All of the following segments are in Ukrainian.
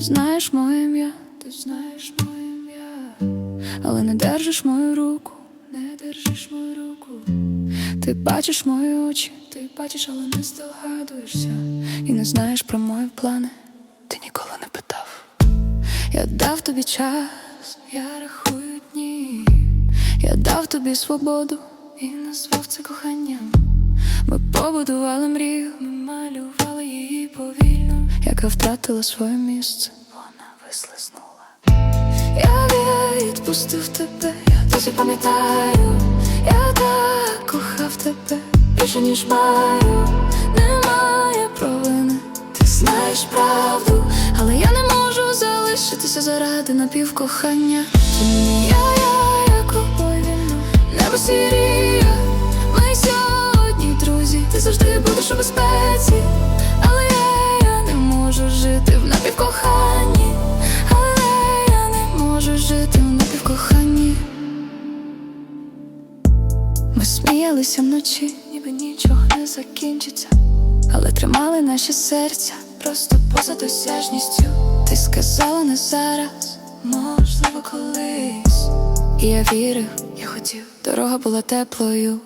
Знаєш моє ім'я, ти знаєш моє ім'я, але не держиш мою руку, не держиш мою руку. Ти бачиш мої очі, ти бачиш, але не здогадуєшся. І не знаєш про мої плани, ти ніколи не питав. Я дав тобі час, я рахую дні. Я дав тобі свободу і назвав це коханням. Ми побудували мрію, ми малювали її повільно, яка втратила своє місце, вона вислизнула. Я відпустив тебе, я досі пам'ятаю, я так кохав тебе більше, ніж маю, немає провини, ти знаєш правду, але я не можу залишитися заради напівкохання. Я, я, як повільно, небо сіріє, ми сьогодні друзі, ти завжди будеш у безпеці, Ми сміялися вночі, ніби нічого не закінчиться, але тримали наші серця просто поза досяжністю. Ти сказала не зараз, можливо, колись. І я вірив, я хотів, дорога була теплою.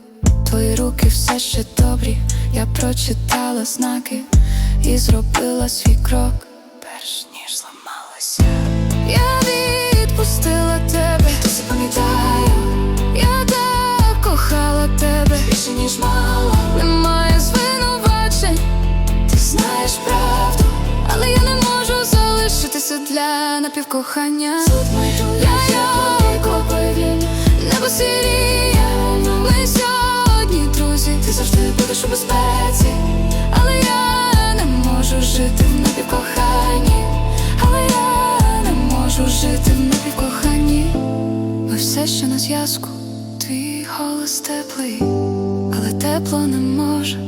Твої руки все ще добрі. Я прочитала знаки і зробила свій крок, ніж мала. Немає звинувачень, ти знаєш правду, але я не можу залишитися для напівкохання. Я як повільно, небо сіріє, ми сьогодні друзі, ти завжди будеш у безпеці, але я не можу жити в напівкоханні, але я не можу жити в напівкоханні. Ми все ще на зв'язку, твій голос теплий, тепло не може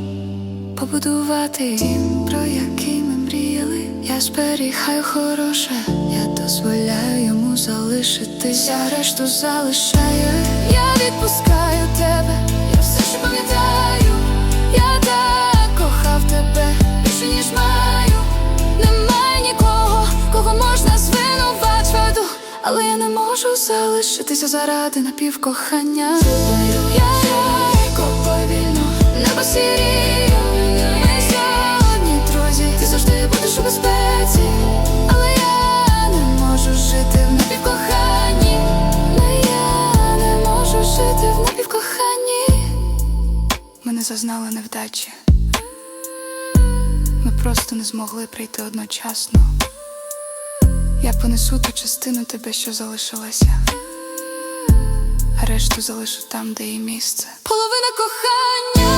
побудувати дім, про який ми мріяли. Я зберігаю хороше, я дозволяю йому залишитися, решту залишаю. Я відпускаю тебе, я все ще пам'ятаю. Я так кохав тебе більше, ніж маю. Немає нікого, кого можна звинувачувати, але я не можу залишитися заради напівкохання. Не зазнали невдачі. Ми просто не змогли прийти одночасно. Я понесу ту частину тебе, що залишилася, а решту залишу там, де її місце. Половина кохання.